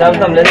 చదువుతాం లేదు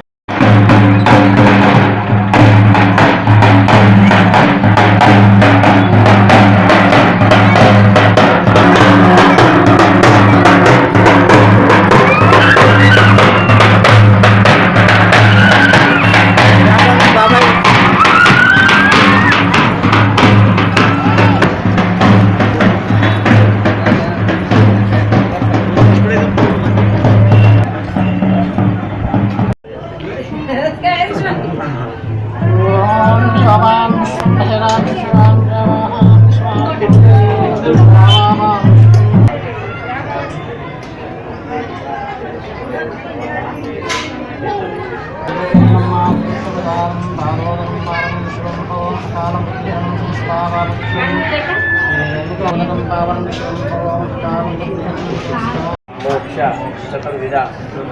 మోక్ష చతుర్విధ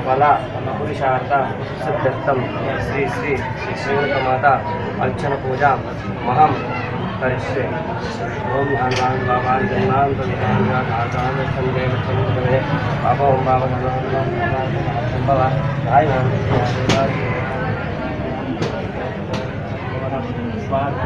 ఫల పురుషార్థ సిద్ధార్థం శ్రీ శ్రీ శ్రీ అర్చన పూజ మహం కరిష్యే ఓం ధ్యాన్ వాన్ బాబాన్ జన్మాన్ ధ్యాన్ బాబా ఓం బాబా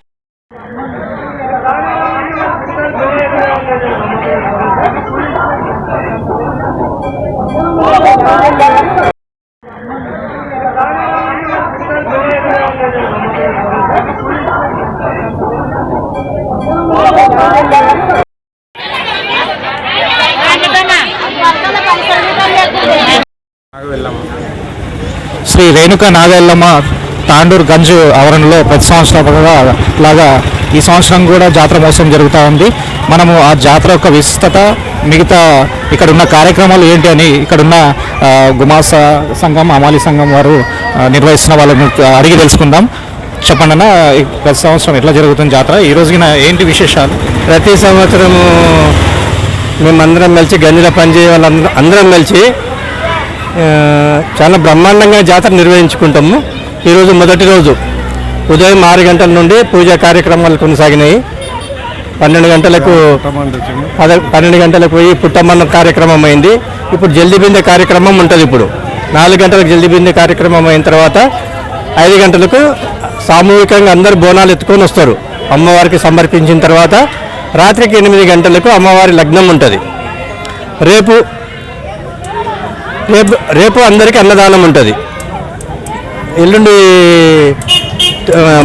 శ్రీ రేణుక నాగెల్లమ్మ తాండూరు గంజు ఆవరణలో ప్రతి సంవత్సరంగా లాగా ఈ సంవత్సరం కూడా జాతర మోసం జరుగుతూ ఉంది. మనము ఆ జాతర యొక్క విశిష్టత మిగతా ఇక్కడ ఉన్న కార్యక్రమాలు ఏంటి అని ఇక్కడున్న గుమాస సంఘం అమాలి సంఘం వారు నిర్వహిస్తున్న వాళ్ళని అడిగి తెలుసుకుందాం. చెప్పండి అన్న ఈ ప్రతి సంవత్సరం ఎట్లా జరుగుతుంది జాతర? ఈ రోజున ఏంటి విశేషాలు? ప్రతి సంవత్సరము మేమందరం కలిసి గంజిలో పనిచేయ వాళ్ళందరం అందరం కలిసి చాలా బ్రహ్మాండంగా జాతర నిర్వహించుకుంటాము. ఈరోజు మొదటి రోజు. ఉదయం ఆరు గంటల నుండి పూజా కార్యక్రమాలు కొనసాగినాయి. పన్నెండు గంటలకు పద పన్నెండు గంటలకు పోయి పుట్టమన్న కార్యక్రమం అయింది. ఇప్పుడు జల్దీ బిందె కార్యక్రమం ఉంటుంది ఇప్పుడు. నాలుగు గంటలకు జల్దీ బిందె కార్యక్రమం అయిన తర్వాత ఐదు గంటలకు సామూహికంగా అందరు బోనాలు ఎత్తుకొని వస్తారు. అమ్మవారికి సమర్పించిన తర్వాత రాత్రికి ఎనిమిది గంటలకు అమ్మవారి లగ్నం ఉంటుంది. రేపు రేపు రేపు అందరికీ అన్నదానం ఉంటుంది. ఎల్లుండి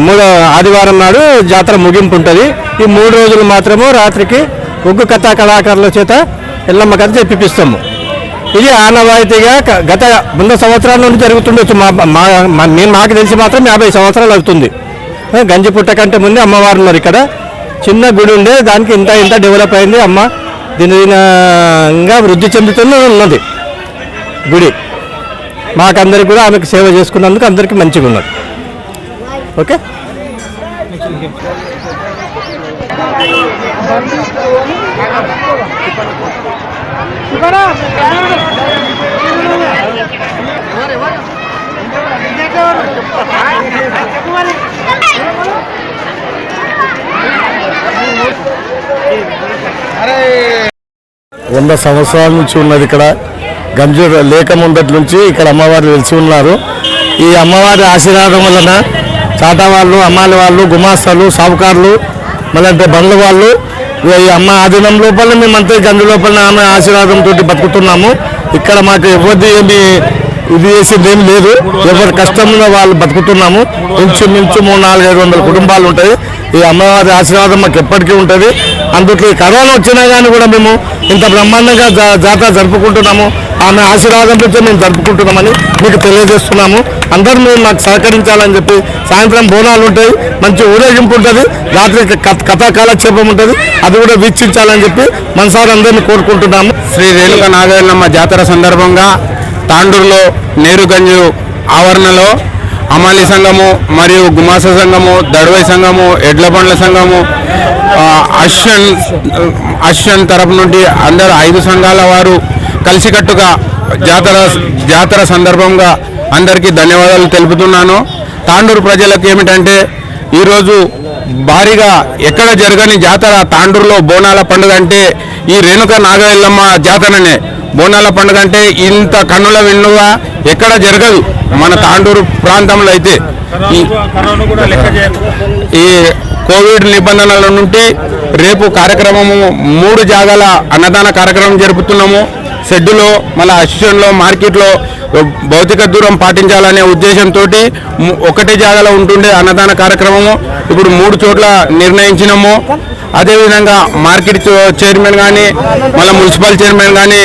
మూడో ఆదివారం నాడు జాతర ముగింపు ఉంటుంది ఈ మూడు రోజులు మాత్రము రాత్రికి ఒగ్గు కథా కళాకారుల చేత ఎల్లమ్మ కథ చెప్పిస్తాము ఇది ఆనవాయితీగా గత వంద సంవత్సరాల నుండి జరుగుతుండొచ్చు. మా మా మేము మాకు తెలిసి మాత్రం యాభై సంవత్సరాలు అవుతుంది. గంజి పుట్ట కంటే ముందే అమ్మవారు ఉన్నారు ఇక్కడ. చిన్న గుడి ఉండే దానికి ఇంత ఇంత డెవలప్ అయింది. అమ్మ దినదినంగా వృద్ధి చెందుతూనే ఉన్నది. గుడి. మాకందరికి కూడా ఆమెకు సేవ చేసుకున్నందుకు అందరికీ మంచిగా ఉన్నది. ఓకే? వంద సంవత్సరాల నుంచి ఉన్నది ఇక్కడ. గంజూరు లేక ముందటి నుంచి ఇక్కడ అమ్మవారు వెలిసి ఉన్నారు. ఈ అమ్మవారి ఆశీర్వాదం వలన చాటా వాళ్ళు అమ్మాలి వాళ్ళు గుమాస్తాలు సావుకారులు మళ్ళీ బండ్ల వాళ్ళు ఈ అమ్మ ఆధీనం లోపల మేమంతా గంజు లోపల ఆమె ఆశీర్వాదంతో బతుకుతున్నాము. ఇక్కడ మాకు ఎవరిది ఏమి ఇది చేసింది ఏమి లేదు. ఎవరి కష్టంలో వాళ్ళు బతుకుతున్నాము. ఇంచుమించు మూడు నాలుగు ఐదు వందల కుటుంబాలు ఉంటాయి. ఈ అమ్మవారి ఆశీర్వాదం మాకు ఎప్పటికీ ఉంటుంది. అందుకే కరోనా వచ్చినా కానీ కూడా మేము ఇంత బ్రహ్మాండంగా జాతర జరుపుకుంటున్నాము. ఆమె ఆశీర్వాదంతో మేము జరుపుకుంటున్నామని మీకు తెలియజేస్తున్నాము. అందరూ మీరు మాకు సహకరించాలని చెప్పి సాయంత్రం బోనాలు ఉంటాయి. మంచి ఊరేగింపు ఉంటుంది. రాత్రి క- కథా కాలక్షేపం ఉంటుంది. అది కూడా వీక్షించాలని చెప్పి మనసారి అందరినీ కోరుకుంటున్నాము. శ్రీ రేణుక నాగేళ్ళమ్మ జాతర సందర్భంగా తాండూరులో నేరుగంజు ఆవరణలో అమాలి సంఘము మరియు గుమాస సంఘము దడవై సంఘము ఎడ్ల బండ్ల సంఘము అష్యన్ అష్యన్ తరపు నుండి అందరు ఐదు సంఘాల వారు కలిసికట్టుగా జాతర జాతర సందర్భంగా అందరికీ ధన్యవాదాలు తెలుపుతున్నాను. తాండూరు ప్రజలకు ఏమిటంటే ఈరోజు భారీగా ఎక్కడ జరగని జాతర తాండూరులో బోనాల పండుగ అంటే ఈ రేణుక నాగవెల్లమ్మ జాతరనే. బోనాల పండుగ అంటే ఇంత కన్నుల విన్నుగా ఎక్కడ జరగదు. మన తాండూరు ప్రాంతంలో అయితే. ఈ కోవిడ్ నిబంధనల నుండి రేపు కార్యక్రమము మూడు జాగాల అన్నదాన కార్యక్రమం జరుపుతున్నాము. షెడ్డులో మళ్ళీ అసిస్టెంట్లో మార్కెట్లో భౌతిక దూరం పాటించాలనే ఉద్దేశంతో ఒకటే జాగాలో ఉంటుండే అన్నదాన కార్యక్రమము. ఇప్పుడు మూడు చోట్ల నిర్ణయించినాము. అదేవిధంగా మార్కెట్ చైర్మన్ కానీ మళ్ళీ మున్సిపల్ చైర్మన్ కానీ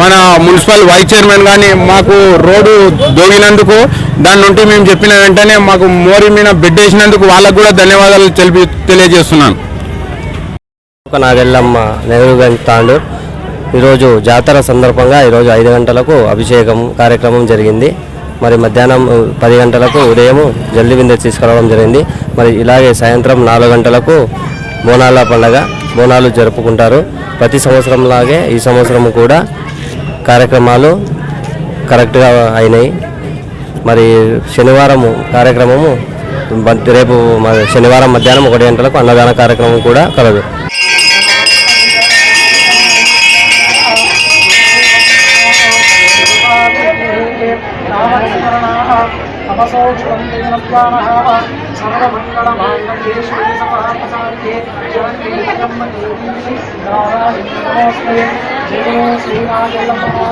మన మున్సిపల్ వైస్ చైర్మన్ కానీ మాకు రోడ్డు దోగినందుకు దాని నుండి మేము చెప్పిన వెంటనే మాకు మోరి మీద బెడ్ వేసినందుకు వాళ్ళకు కూడా ధన్యవాదాలు తెలిపి తెలియజేస్తున్నాను. ఒక నాగెల్లమ్మ నెహ్రూగంజ్ తాండూర్. ఈరోజు జాతర సందర్భంగా ఈరోజు ఐదు గంటలకు అభిషేకం కార్యక్రమం జరిగింది. మరి మధ్యాహ్నం పది గంటలకు ఉదయం జల్లి విందు తీసుకురావడం జరిగింది. మరి ఇలాగే సాయంత్రం నాలుగు గంటలకు బోనాల పండగ బోనాలు జరుపుకుంటారు. ప్రతి సంవత్సరం లాగే ఈ సంవత్సరం కూడా కార్యక్రమాలు కరెక్ట్గా అయినాయి. మరి శనివారం కార్యక్రమము రేపు శనివారం మధ్యాహ్నం ఒకటి గంటలకు అన్నదాన కార్యక్రమం కూడా కలదు. వచ్చినటువంటి ఎల్లమ్మ తల్లి జాతర ఉత్సవాలకు పాల్గొనడం జరిగింది ఆ, ఎల్లమ్మ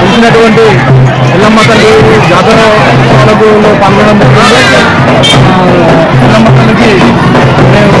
చూసినటువంటి ఎల్లమ్మ తల్లి జాతర పాలకులో పాల్గొనడం జరిగింది. ఎల్లమ్మ తల్లికి మేము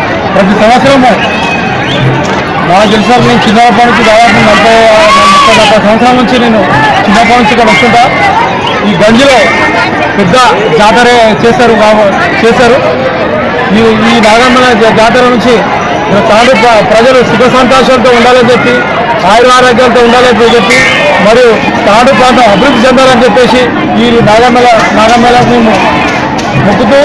ప్రతి సంవత్సరము. నాకు తెలిసిన నేను చిన్నప్పటి నుంచి దాదాపు నలభై ముప్పై నలభై సంవత్సరాల నుంచి నేను చిన్నప్పటి నుంచి ఇక్కడ వస్తుంటా. ఈ గంజిలో పెద్ద జాతర చేశారు చేశారు. ఈ ఈ నాగమ్మల జాతర నుంచి తాను ప్ర- ప్రజలు సుఖ సంతోషాలతో ఉండాలని చెప్పి ఆయుర ఆరోగ్యాలతో ఉండాలని చెప్పి మరియు తాడు ప్రాంతం అభివృద్ధి చెందాలని చెప్పేసి ఈ నాగమ్మల నాగమ్మల మేము మొక్కుతూ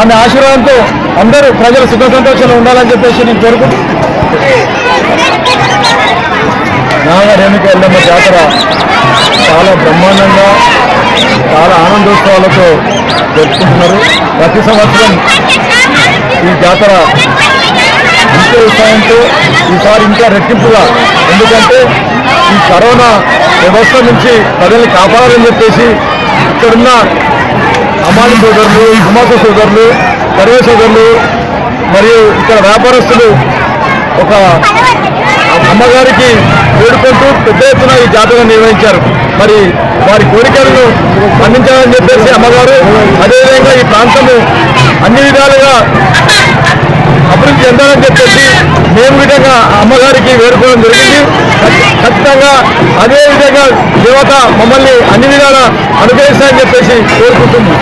ఆమె ఆశీర్వాదంతో అందరూ ప్రజలు సుఖ సంతోషాలు ఉండాలని చెప్పేసి నేను కోరుకుంటున్నాను నాగరేణుక ఎల్లమ్మ జాతర చాలా బ్రహ్మాండంగా చాలా ఆనందోత్సవాలతో జరుపుకుంటున్నారు. ప్రతి సంవత్సరం ఈ జాతర ఇంకే ఉత్సాహంతో ఈసారి ఇంకా రెట్టింపుగా ఎందుకంటే ఈ కరోనా వ్యవస్థ నుంచి ప్రజల్ని కాపాడాలని చెప్పేసి ఇక్కడున్న అమ్మాయి సోదరులు అమ్మాస సోదరులు కరువ సోదరులు మరియు ఇక్కడ వ్యాపారస్తులు ఒక అమ్మగారికి వేడుకుంటూ పెద్ద ఎత్తున ఈ జాతర నిర్వహించారు. మరి వారి కోరికలను అందించాలని చెప్పేసి అమ్మగారు అదేవిధంగా ఈ ప్రాంతము అన్ని విధాలుగా చెందాలని చెప్పేసి మేము విధంగా అమ్మగారికి వేడుకోవడం జరిగింది. ఖచ్చితంగా అదే విధంగా యువత మమ్మల్ని అన్ని విధాలా అనుగ్రహిస్తారని చెప్పేసి కోరుకుంటున్నాం.